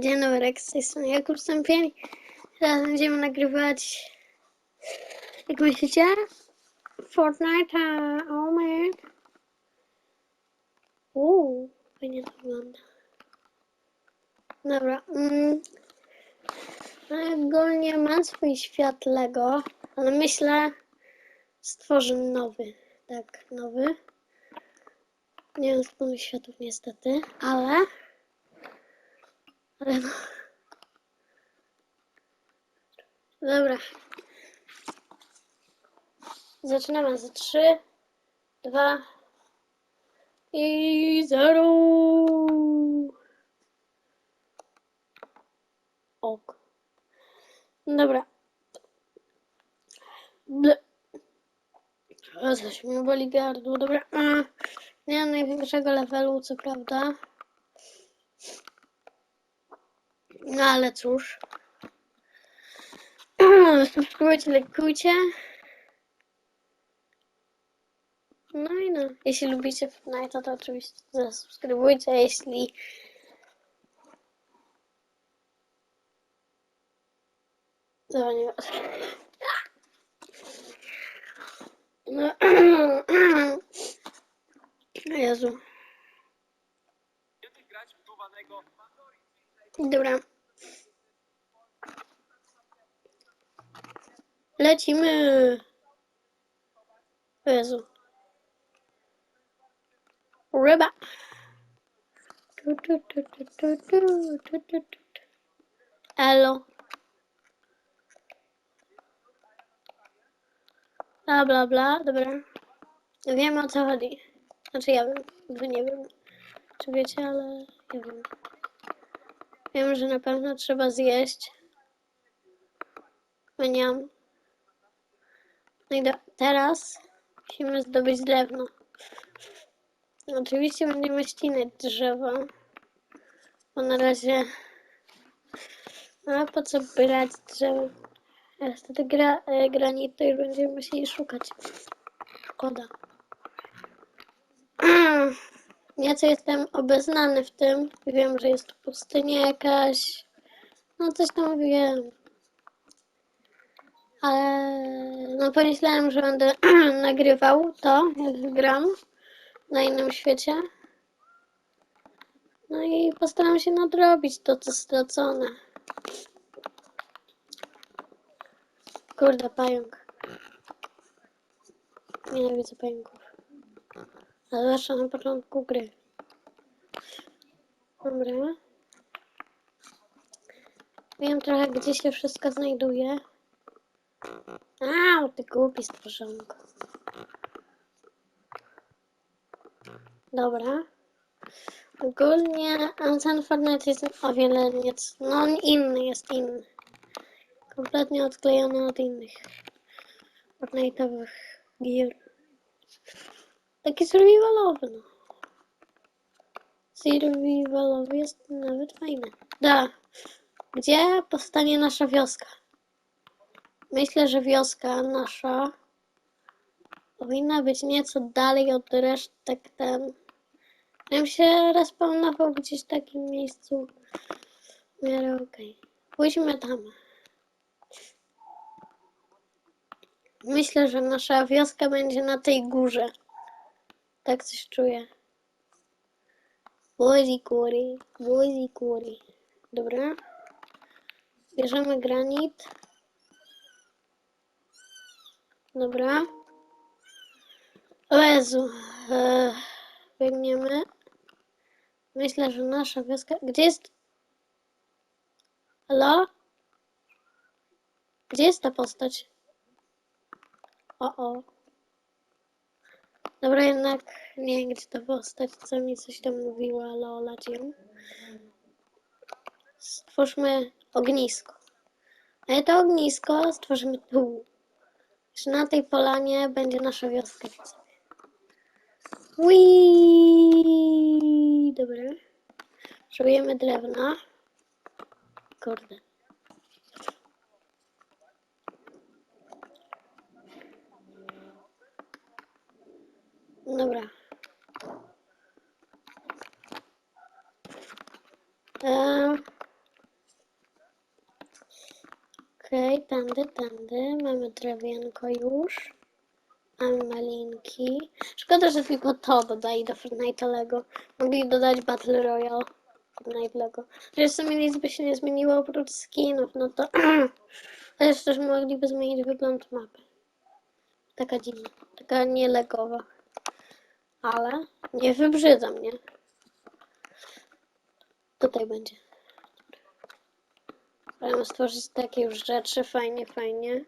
Dzień dobry, z tej strony Jakub Stępień. Teraz będziemy nagrywać, jak myślicie? Fortnite, oh man. Uuu, fajnie to wygląda. Dobra, mm, ogólnie mam swój świat Lego, ale myślę, stworzę nowy, tak, nowy. Nie mam wspólnych światów niestety, ale... Ale no... Dobra. Zaczynamy za 3, 2 i 0. Ok. Dobra. Ble. O, mi boli gardło. Dobra. Nie mam największego levelu, co prawda. No ale cóż. Subskrybujcie, lajkujcie. No i no, jeśli lubicie Fortnite, to oczywiście zasubskrybujcie, jeśli nie No. razu. Dobra. Lecimy. Jezu. Ryba. Elo. Bla, bla, bla. Dobra. Wiem o co chodzi. Znaczy ja wiem. Wy nie wiem. Czy wiecie, ale ja wiem. Wiem, że na pewno trzeba zjeść. Meniam. No i do, teraz musimy zdobyć drewno. Oczywiście będziemy ścinać drzewo. Bo na razie... No a po co brać drzewo? Niestety gra, e, granit to już będziemy musieli szukać. Szkoda. Nieco jestem obeznany w tym. Wiem, że jest pustynia jakaś. No coś tam wiem. Ale no pomyślałem, że będę nagrywał to, jak gram na innym świecie. No i postaram się nadrobić to, co stracone. Kurde, pająk. Nienawidzę pająków. A na początku gry. Dobra. Wiem trochę, gdzie się wszystko znajduje. Au, ty głupi stworzonko. Dobra. Ogólnie ten Fortnite jest o wiele nieco... No on inny, jest inny. Kompletnie odklejony od innych Fortnite'owych gier. Taki survivalowy, no. Survivalowy jest nawet fajny. Da. Gdzie powstanie nasza wioska? Myślę, że wioska nasza powinna być nieco dalej od resztek ten. Ja bym się respawnował gdzieś w takim miejscu. W miarę okej. Pójdźmy tam. Myślę, że nasza wioska będzie na tej górze. Tak coś czuję. Bozy kury, bozy kury. Dobra. Bierzemy granit. Dobra. O Jezu. Eee, biegniemy. Myślę, że nasza wioska... Gdzie jest... Halo? Gdzie jest ta postać? O, o. Dobra, jednak nie wiem, gdzie ta postać, co mi coś tam mówiła, ale olacie. Stwórzmy ognisko. A to ognisko stworzymy tu. Że na tej polanie będzie nasza wioska. Wii, Dobra. Potrzebujemy drewna. Kurde. Dobra. Eee, Okej, tędy, tędy. Mamy drewienko już. Mamy malinki. Szkoda, że tylko to dodali do Fortnite Lego. Mogli dodać Battle Royale. Fortnite Lego. Że w sumie nic by się nie zmieniło oprócz skinów, no to... Chociaż też mogliby zmienić wygląd mapy. Taka dziwna. Taka nielegowa. Ale nie wybrzydza mnie. Tutaj będzie. Możemy stworzyć takie już rzeczy. Fajnie, fajnie.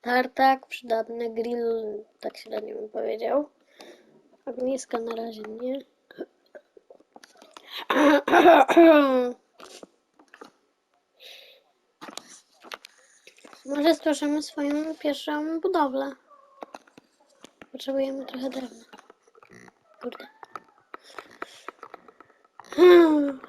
Tartak, przydatny grill, tak średnio bym powiedział. Ogniska na razie nie. Może stworzymy swoją pierwszą budowlę. Potrzebujemy trochę drewna. Kurde. Hmm.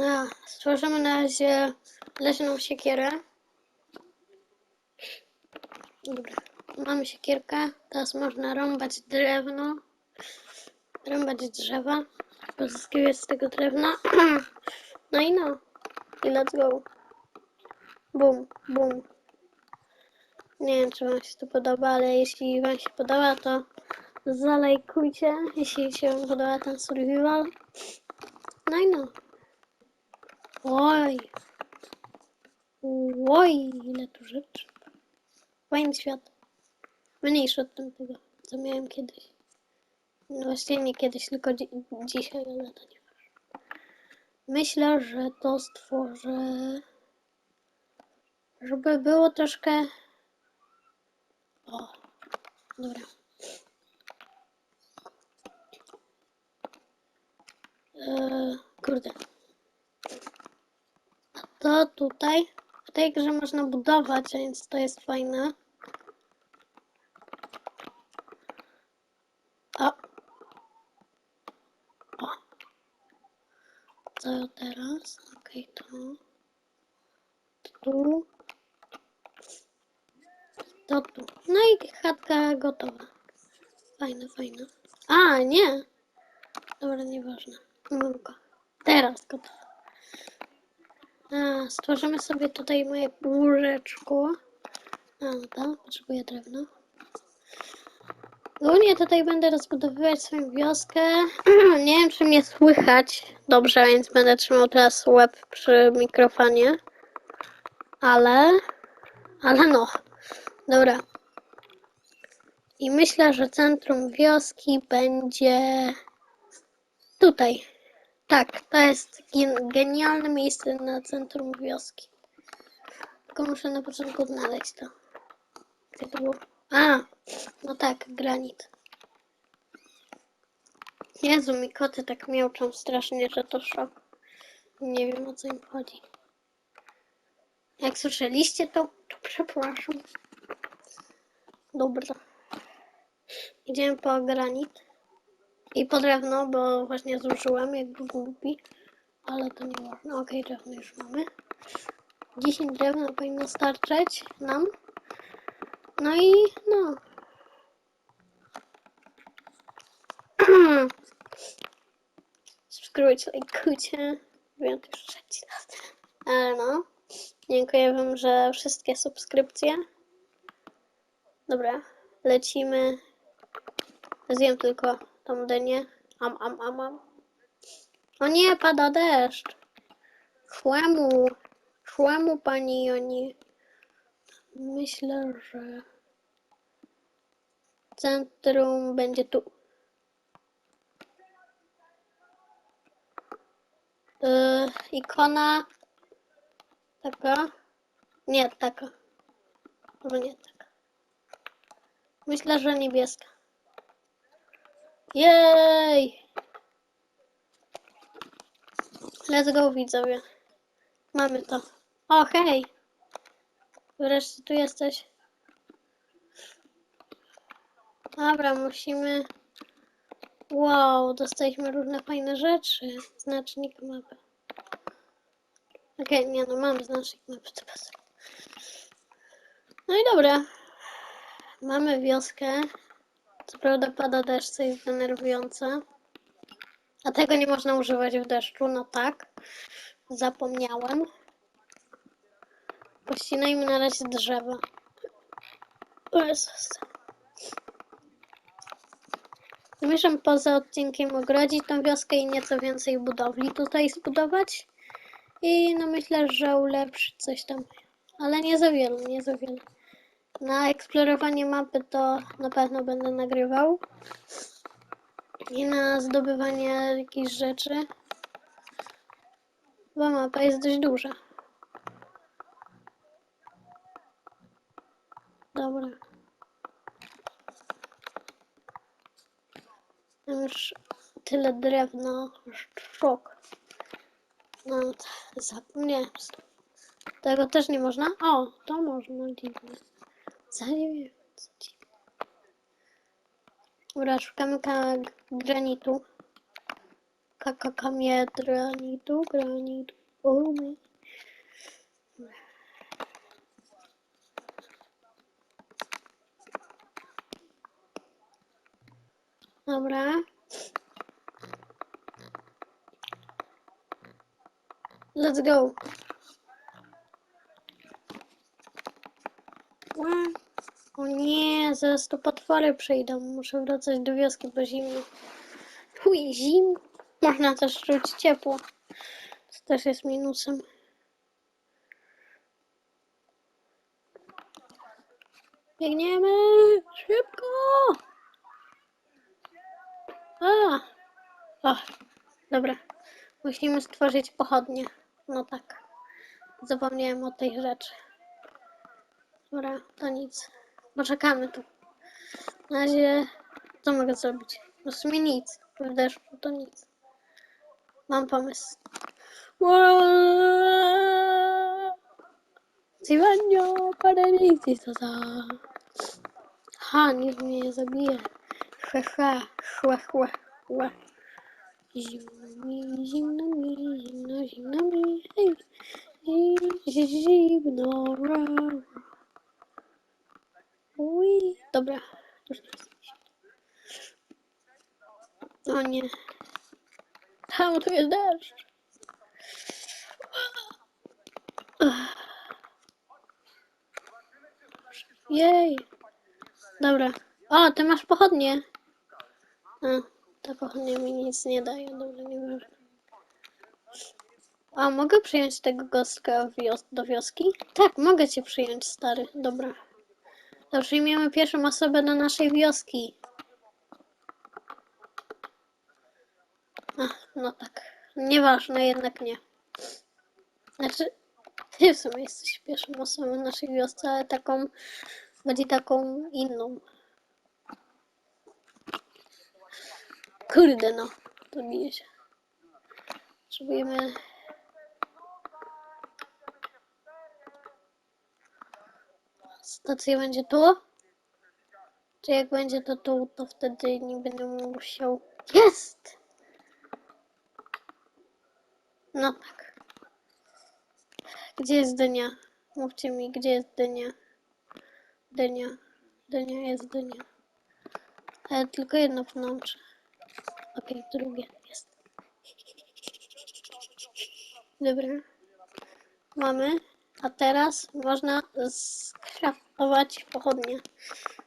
A, stworzymy na razie leśną siekierę. Dobra, mamy siekierkę. Teraz można rąbać drewno. Rąbać drzewa. Pozyskiwać z tego drewna. No i no. I let's go. Bum, bum. Nie wiem, czy Wam się to podoba, ale jeśli Wam się podoba, to zalajkujcie, jeśli się Wam podoba ten survival. No i no. Oj. Oj, ile tu rzeczy. Fajny świat. Mniejszy od tamtego, co miałem kiedyś. No właściwie nie kiedyś, tylko dzi dzisiaj, ale to nie. Myślę, że to stworzę, żeby było troszkę... O, dobra. Eee, kurde. To tutaj, w tej grze można budować, więc to jest fajne. O. O. Co teraz? Okej, to. Tu. Tu. No i chatka gotowa. Fajna, fajna. A, nie. Dobra, nieważne. Go. Teraz gotowa. A, stworzymy sobie tutaj moje łóżeczko. A, no to potrzebuję drewna. Ogólnie tutaj będę rozbudowywać swoją wioskę. Nie wiem, czy mnie słychać dobrze, więc będę trzymał teraz łeb przy mikrofonie. Ale... Ale no. Dobra. I myślę, że centrum wioski będzie tutaj. Tak, to jest gen- genialne miejsce na centrum wioski. Tylko muszę na początku znaleźć to. Gdzie to było? A, no tak, granit. Jezu, mi koty tak miałczą strasznie, że to szok. Nie wiem o co im chodzi. Jak słyszeliście to, to przepraszam. Dobra. Idziemy po granit. I po drewno, bo właśnie zużyłem jak głupi. Ale to nie ważne. Okej, drewno już mamy. 10 drewna powinno starczyć nam. No i no. Subskrybujcie, lajkujcie. Wiem, już trzeci raz. Ale no. Dziękuję wam za wszystkie subskrypcje. Dobra, lecimy. Zjem tylko tą dynię. Am, am, am, am. O nie, pada deszcz. Szłemu. Szłemu, pani Joni. Myślę, że centrum będzie tu. Yy, ikona taka. Nie, taka. Albo nie taka. Myślę, że niebieska. Jej! Let's go, widzowie. Mamy to. O, hej! Wreszcie tu jesteś. Dobra, musimy... Wow, dostaliśmy różne fajne rzeczy. Znacznik mapy. Okej, nie no, mam znacznik mapy. No i dobra. Mamy wioskę. Co prawda pada deszcz, co jest denerwujące. A tego nie można używać w deszczu, no tak. Zapomniałem. Pościnajmy na razie drzewa. Jezus. Zamierzam poza odcinkiem ogrodzić tą wioskę i nieco więcej budowli tutaj zbudować. I no myślę, że ulepszyć coś tam. Ale nie za wiele, nie za wiele. Na eksplorowanie mapy to na pewno będę nagrywał. I na zdobywanie jakichś rzeczy. Bo mapa jest dość duża. Dobra. Już tyle drewna, szok. No, zapomniałem. Tego też nie można? O, to można, dziwne. Co dziwne. Dobra, szukamy ka granitu. Kaka kamie granitu, granitu. O, my. Dobra. Let's go. O nie, zaraz tu potwory przyjdą. Muszę wracać do wioski, bo zimno. Chuj, zim. Można też czuć ciepło. Co też jest minusem. Biegniemy! Szybko! A! O, dobra. Musimy stworzyć pochodnie. No tak. Zapomniałem o tej rzeczy. Dobra, to nic. Poczekamy tu. Na razie co mogę zrobić? No w sumie nic. W deszczu to nic. Mam pomysł. Zimano, paralizi, to za. Ha, nikt mnie nie zabije. Ha, ha, chła, chła, chła. Zimno mi, zimno mi, zimno, zimno mi, hej. Zi- Zimno, Ui, dobra. O nie. Tam tu jest deszcz. Jej. Dobra. O, ty masz pochodnie. A, ta pochodnia mi nic nie daje. Dobra, nie ważne. A, mogę przyjąć tego gostka wios- do wioski? Tak, mogę cię przyjąć, stary. Dobra. To przyjmiemy pierwszą osobę do naszej wioski. Ach, no tak. Nieważne, jednak nie. Znaczy, ty w sumie jesteś pierwszą osobą w naszej wiosce, ale taką, bardziej taką inną. Kurde no, to bije się. Potrzebujemy... Stacja będzie tu? Czy jak będzie to tu, to wtedy nie będę musiał... Jest! No tak. Gdzie jest dynia? Mówcie mi, gdzie jest dynia? Dynia. Dynia jest dynia. Ale tylko jedno pnącze. Okej, drugie jest. Dobra. Mamy. A teraz można skraftować pochodnie.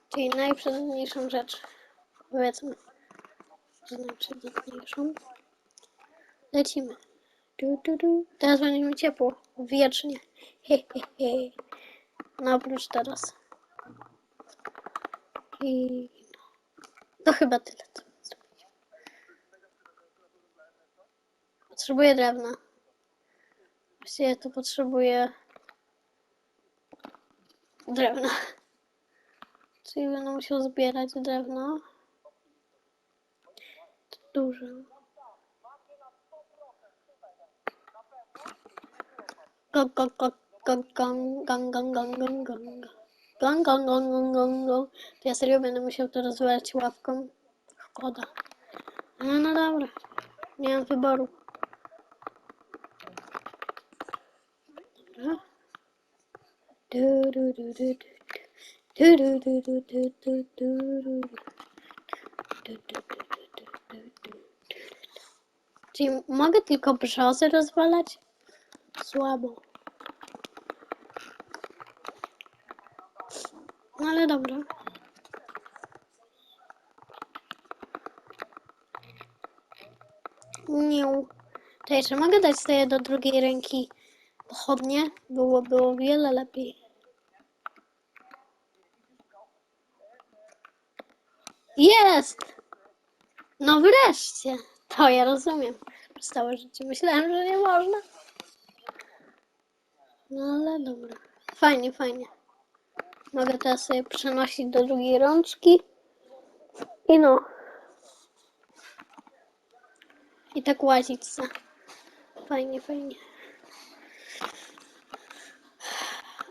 Czyli najprzydatniejszą rzecz. Powiedzmy. że Najprzydatniejszą. Lecimy. Du, du, du. Teraz będzie mi ciepło. Wiecznie. He, he, he. No oprócz teraz. I no. To chyba tyle. Potrzebuję drewna. Właściwie to potrzebuję drewna. Czyli będę musiał zbierać drewno. To dużo. Gong, gong, gong, gong, gong, gong, gong, gong, gong, gong. Gong, gong, gong, gong, gong, ja serio będę musiał to rozwalać łapką. Szkoda. No, no dobra. Nie mam wyboru. Dobra. Du. Czyli mogę tylko brzozy rozwalać? Słabo. No ale dobra. Nie. To jeszcze mogę dać sobie do drugiej ręki pochodnie? Byłoby o wiele lepiej. Jest! No wreszcie! To ja rozumiem. Przez całe życie myślałem, że nie można. No ale dobra. Fajnie, fajnie. Mogę teraz sobie przenosić do drugiej rączki. I no. I tak łazić se. Fajnie, fajnie.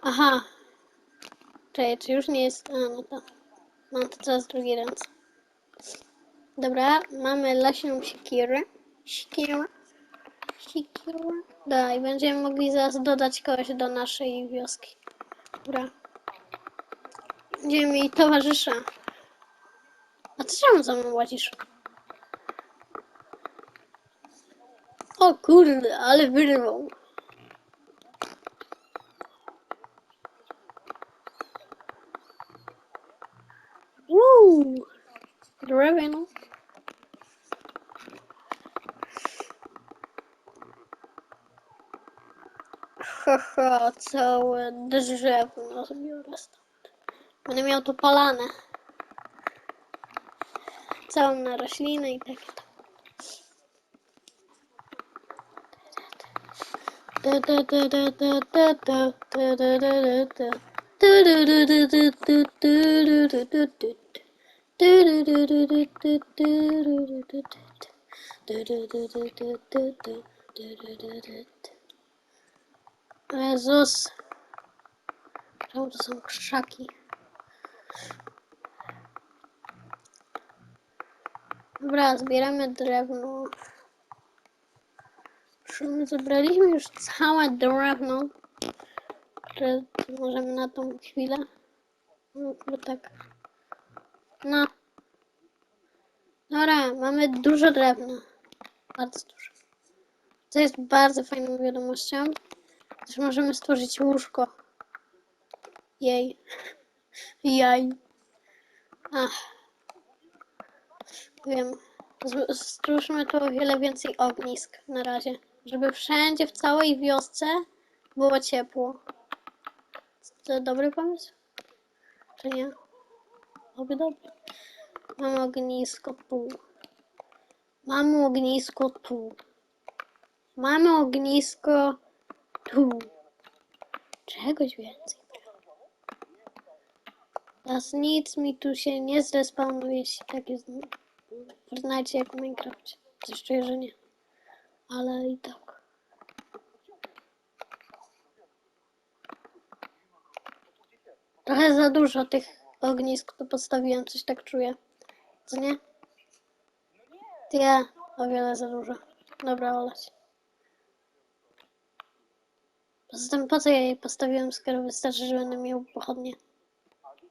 Aha. Czekaj, czy już nie jest... A, no to... Mam to teraz w drugiej ręce. Dobra, mamy leśną siekierę. Siekierę. Siekierę. Da, i będziemy mogli zaraz dodać kogoś do naszej wioski. Dobra. Będziemy mieli towarzysza. A ty czemu za mną łazisz? O kurde, ale wyrwał. Uuu, drewno. Haha, całe drewno zbiorę stąd. Będę miał to palane. Całą na rośliny i takie tam. Jezus. Czemu to są krzaki? Dobra, zbieramy drewno. My zebraliśmy już całe drewno, które możemy na tą chwilę? No, tak. No. Dobra, mamy dużo drewna. Bardzo dużo. Co jest bardzo fajną wiadomością. Też możemy stworzyć łóżko. Jej. Jaj. Ach. Wiem. Stwórzmy tu o wiele więcej ognisk na razie. Żeby wszędzie, w całej wiosce było ciepło. To dobry pomysł? Czy nie? Dobry. Mam ognisko tu. Mam ognisko tu. Mamy ognisko tu. Czegoś więcej. Teraz nic mi tu się nie zrespawnuje, jeśli tak jest Fortnite jak w Minecraft. Czuję, że nie. Ale i tak. Trochę za dużo tych ognisk tu postawiłem, coś tak czuję. Co nie? Nie, o wiele za dużo. Dobra, olać. Poza tym po co ja je postawiłem, skoro wystarczy, że będę miał pochodnie.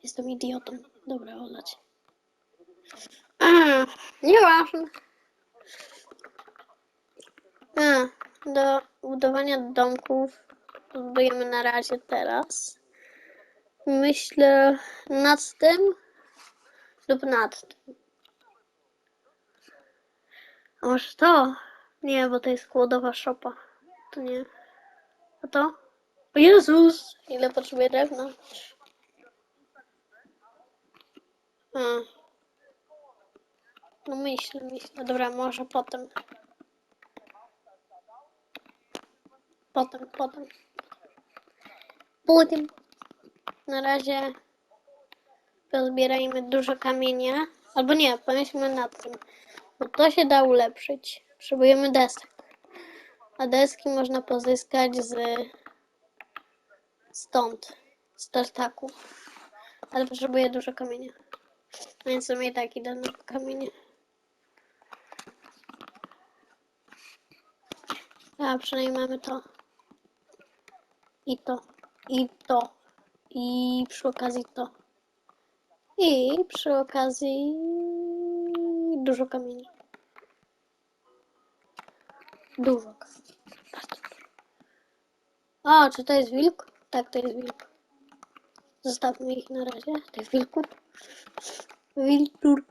Jestem idiotą. Dobra, olać. A, Nieważne. A, do budowania domków budujemy na razie teraz. Myślę nad tym lub nad tym. A może to? Nie, bo to jest kłodowa szopa. To nie. A to? O Jezus! Ile potrzebuję drewna? A. No myślę, myślę. Dobra, może potem. Potem, potem. Potem. Na razie pozbierajmy dużo kamienia. Albo nie, pomyślmy nad tym. Bo to się da ulepszyć. Potrzebujemy desek. A deski można pozyskać z stąd, z tartaku. Ale potrzebuję dużo kamienia. Więc w sumie i tak idę na kamienie. A przynajmniej mamy to. I to. I to. I przy okazji to. I przy okazji dużo kamieni. Dużo kamieni. O, czy to jest wilk? Tak, to jest wilk. Zostawmy ich na razie, tych wilków. Wiltur.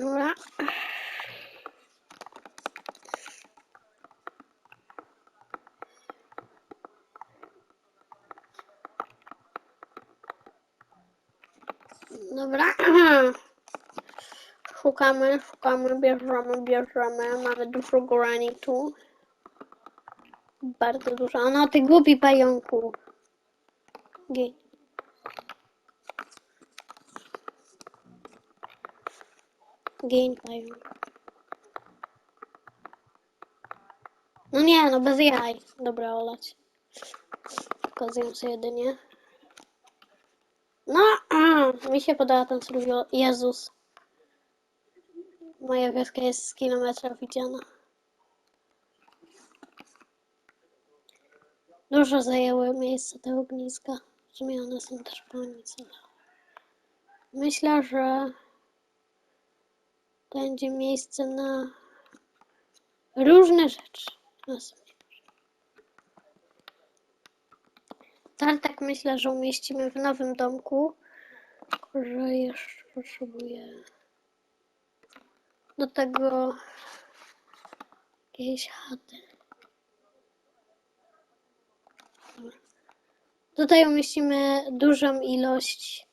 Dobra. Dobra. Szukamy, szukamy, bierzemy, bierzemy. Mamy dużo granitu. Bardzo dużo. No ty głupi pająku. Gej. Gain pająk. No nie, no bez jaj. Dobra, olać. Zjem sobie jedynie. No, a, mi się podoba ten survival. Jezus. Moja wioska jest z kilometra widziana. Dużo zajęły miejsce te ogniska. W sumie one są też po nic, ale... Myślę, że będzie miejsce na różne rzeczy. Tartak myślę, że umieścimy w nowym domku. Że jeszcze potrzebuję do tego jakiejś chaty. Tutaj umieścimy dużą ilość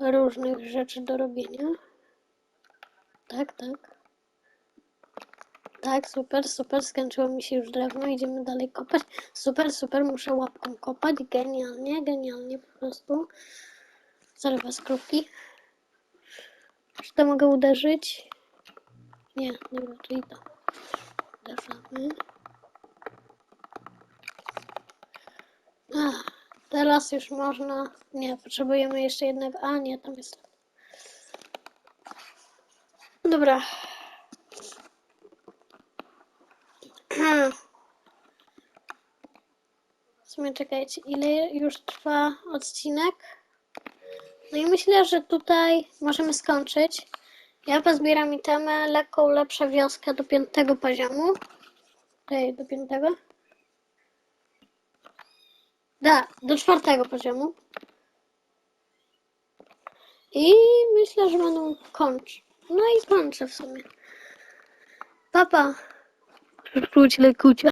różnych rzeczy do robienia. Tak, tak. Tak, super, super. Skończyło mi się już drewno. Idziemy dalej kopać. Super, super. Muszę łapką kopać. Genialnie, genialnie po prostu. Sorry was krówki. Czy to mogę uderzyć? Nie, dobra, to. Uderzamy. Ach, teraz już można... Nie, potrzebujemy jeszcze jednego... A, nie, tam jest... Dobra. W sumie czekajcie, ile już trwa odcinek? No i myślę, że tutaj możemy skończyć. Ja pozbieram itemy, lekko ulepszę wioskę do piątego poziomu. Ej, do piątego? Da, do czwartego poziomu. I myślę, że będą kończyć. No i kończę w sumie. Papa. Czuć lekucia.